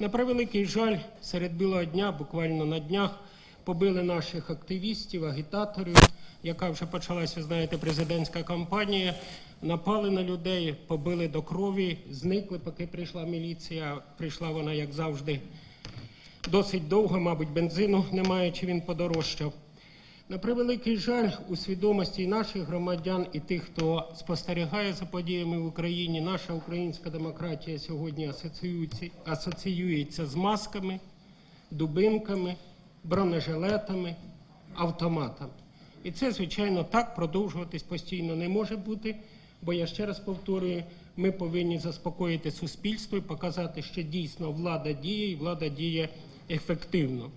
На превеликий жаль, серед білого дня, буквально на днях, побили наших активістів, агітаторів, яка вже почалася, знаєте, президентська кампанія. Напали на людей, побили до крові, зникли, поки прийшла міліція. Прийшла вона, як завжди, досить довго, мабуть, бензину немає, чи він подорожчав. На превеликий жаль, у свідомості наших громадян, і тих, хто спостерігає за подіями в Україні, наша українська демократія сьогодні асоціюється з масками, дубинками, бронежилетами, автоматами. І це, звичайно, так продовжуватись постійно не може бути. Бо я ще раз повторюю, ми повинні заспокоїти суспільство і показати, що дійсно влада діє і влада діє ефективно.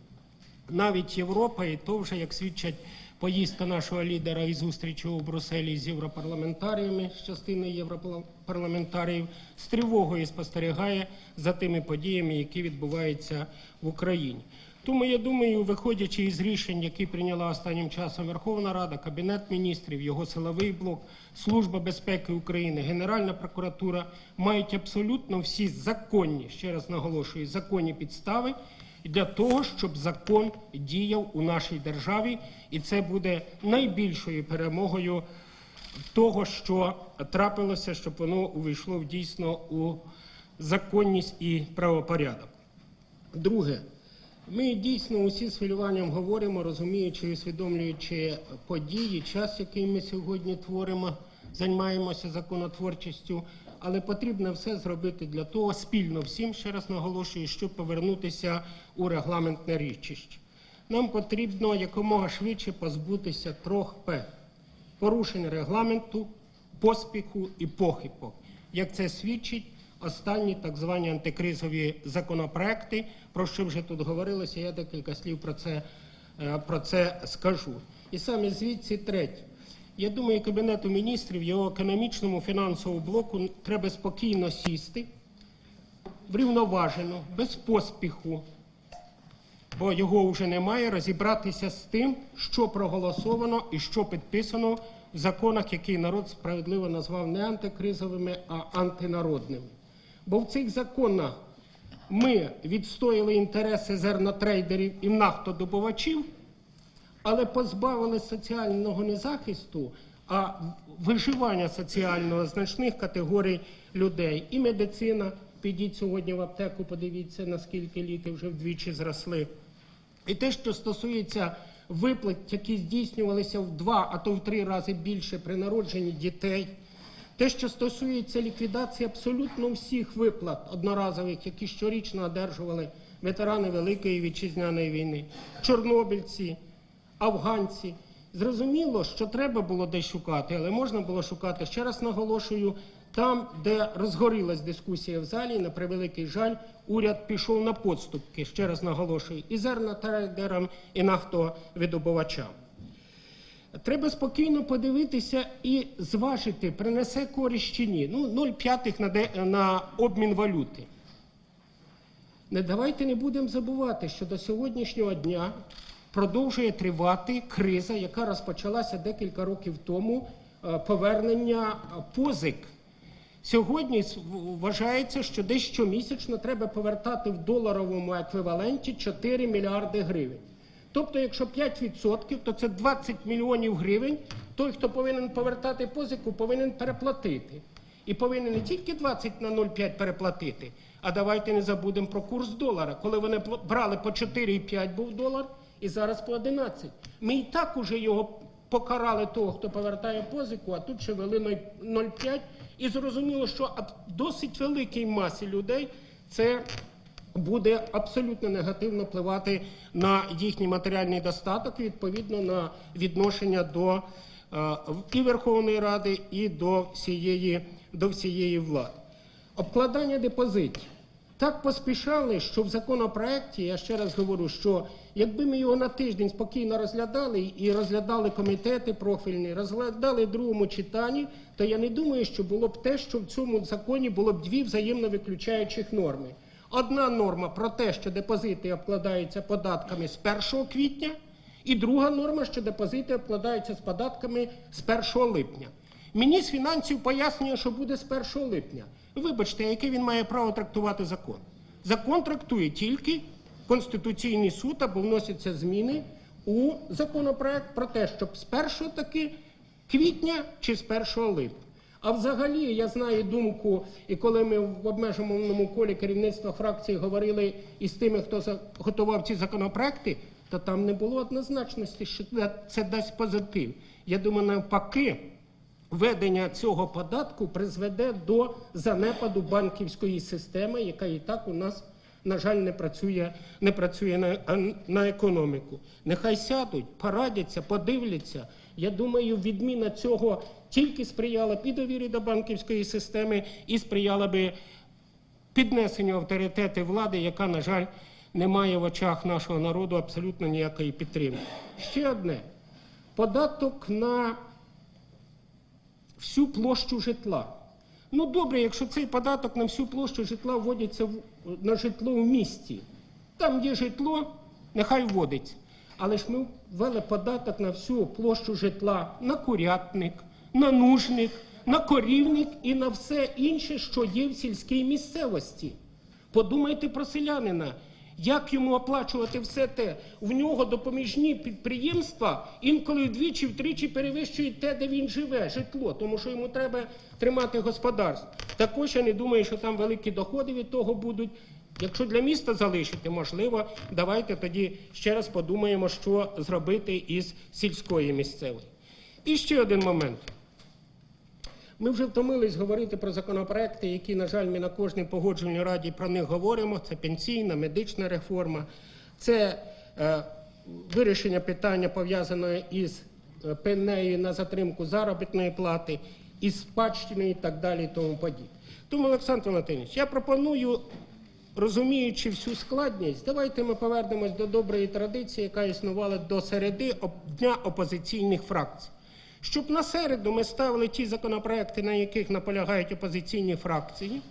Навіть Європа, і то вже як свідчать поїздка нашого лідера і зустрічі у Брюсселі з європарламентаріями з частини європарламентаріїв, з тривогою спостерігає за тими подіями, які відбуваються в Україні. Тому я думаю, виходячи із рішень, які прийняла останнім часом Верховна Рада, Кабінет міністрів, його силовий блок, Служба безпеки України, Генеральна прокуратура мають абсолютно всі законні, ще раз наголошую, законні підстави для того, щоб закон діяв у нашій державі, і це буде найбільшою перемогою того, що трапилося, щоб воно увійшло дійсно у законність і правопорядок. Друге, ми дійсно усі з хвилюванням говоримо, розуміючи і усвідомлюючи події, час, який ми сьогодні творимо, займаємося законотворчістю, але потрібно все зробити для того спільно всім, ще раз наголошую, щоб повернутися у регламентне річище. Нам потрібно якомога швидше позбутися трьох П порушень регламенту, поспіху і похибок. Як це свідчить останні так звані антикризові законопроекти, про що вже тут говорилося, я декілька слів про це, е, про це скажу. І саме звідси третє. Я думаю, Кабінету міністрів, його економічному фінансовому блоку треба спокійно сісти, врівноважено, без поспіху, бо його вже немає, розібратися з тим, що проголосовано і що підписано в законах, які народ справедливо назвав не антикризовими, а антинародними. Бо в цих законах ми відстояли інтереси зернотрейдерів і нафтодобувачів, але позбавили соціального не захисту, а виживання соціального значних категорій людей. І медицина, підіть сьогодні в аптеку, подивіться, наскільки ліки вже вдвічі зросли. І те, що стосується виплат, які здійснювалися в два, а то в три рази більше при народженні дітей. Те, що стосується ліквідації абсолютно всіх виплат одноразових, які щорічно одержували ветерани Великої вітчизняної війни, чорнобильці, афганці. Зрозуміло, що треба було десь шукати, але можна було шукати, ще раз наголошую, там, де розгорілась дискусія в залі, на превеликий жаль, уряд пішов на подступки, ще раз наголошую, і зернотрейдерам, і нафтовидобувачам. Треба спокійно подивитися і зважити, принесе користь чи ні. Ну, 0,5 на, на обмін валюти. Не давайте не будемо забувати, що до сьогоднішнього дня продовжує тривати криза, яка розпочалася декілька років тому, е, повернення е, позик. Сьогодні вважається, що десь щомісячно треба повертати в доларовому еквіваленті 4 мільярди гривень. Тобто, якщо 5%, то це 20 мільйонів гривень. Той, хто повинен повертати позику, повинен переплатити. І повинен не тільки 20 на 0,5 переплатити, а давайте не забудемо про курс долара. Коли вони брали по 4,5 був долар, і зараз по 11. Ми і так уже його покарали того, хто повертає позику, а тут ще вели 0,5. І зрозуміло, що досить великій масі людей це буде абсолютно негативно впливати на їхній матеріальний достаток, відповідно на відношення до е, і Верховної Ради, і до всієї, до всієї влади. Обкладання депозитів. Так поспішали, що в законопроекті, я ще раз говорю, що якби ми його на тиждень спокійно розглядали і розглядали комітети профільні, розглядали в другому читанні, то я не думаю, що було б те, що в цьому законі було б дві взаємно виключаючих норми. Одна норма про те, що депозити обкладаються податками з 1 квітня, і друга норма, що депозити обкладаються з податками з 1 липня. Міністр фінансів пояснює, що буде з 1 липня. Вибачте, яке він має право трактувати закон? Закон трактує тільки Конституційний суд або вносяться зміни у законопроект про те, щоб з 1 таки квітня чи з 1 липня. А взагалі я знаю думку, і коли ми в обмеженому колі керівництва фракції говорили із тими, хто готував ці законопроекти, то там не було однозначності, що це дасть позитив. Я думаю, навпаки, введення цього податку призведе до занепаду банківської системи, яка і так у нас, на жаль, не працює, не працює на, на економіку. Нехай сядуть, порадяться, подивляться. Я думаю, відміна цього тільки сприяла б і довірі до банківської системи, і сприяла би піднесенню авторитету влади, яка, на жаль, не має в очах нашого народу абсолютно ніякої підтримки. Ще одне. Податок на всю площу житла. Ну добре, якщо цей податок на всю площу житла вводиться на житло в місті. Там є житло, нехай вводиться. Але ж ми ввели податок на всю площу житла, на курятник, на нужник, на корівник і на все інше, що є в сільській місцевості. Подумайте про селянина. Як йому оплачувати все те? В нього допоміжні підприємства інколи вдвічі, втричі перевищують те, де він живе, житло, тому що йому треба тримати господарство. Також я не думаю, що там великі доходи від того будуть. Якщо для міста залишити, можливо, давайте тоді ще раз подумаємо, що зробити із сільської місцевої. І ще один момент. Ми вже втомились говорити про законопроекти, які, на жаль, ми на кожній погоджувальній раді про них говоримо. Це пенсійна, медична реформа, це е, вирішення питання пов'язаної із е, пенею на затримку заробітної плати, із спадщиною і так далі, і тому подібне. Тому, Олександр Валентинович, я пропоную, розуміючи всю складність, давайте ми повернемось до доброї традиції, яка існувала до середи дня опозиційних фракцій. Щоб на середу ми ставили ті законопроекти, на яких наполягають опозиційні фракції,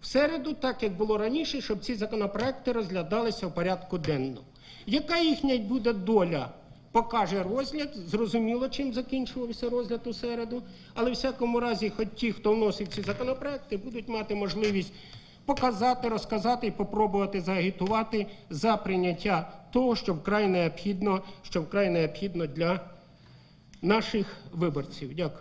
в середу, так як було раніше, щоб ці законопроекти розглядалися в порядку денному. Яка їхня буде доля? Покаже розгляд, зрозуміло, чим закінчувався розгляд у середу, але в всякому разі, хоч ті, хто вносить ці законопроекти, будуть мати можливість показати, розказати і попробувати заагітувати за прийняття того, що вкрай необхідно, що вкрай необхідно для наших виборців. Дякую.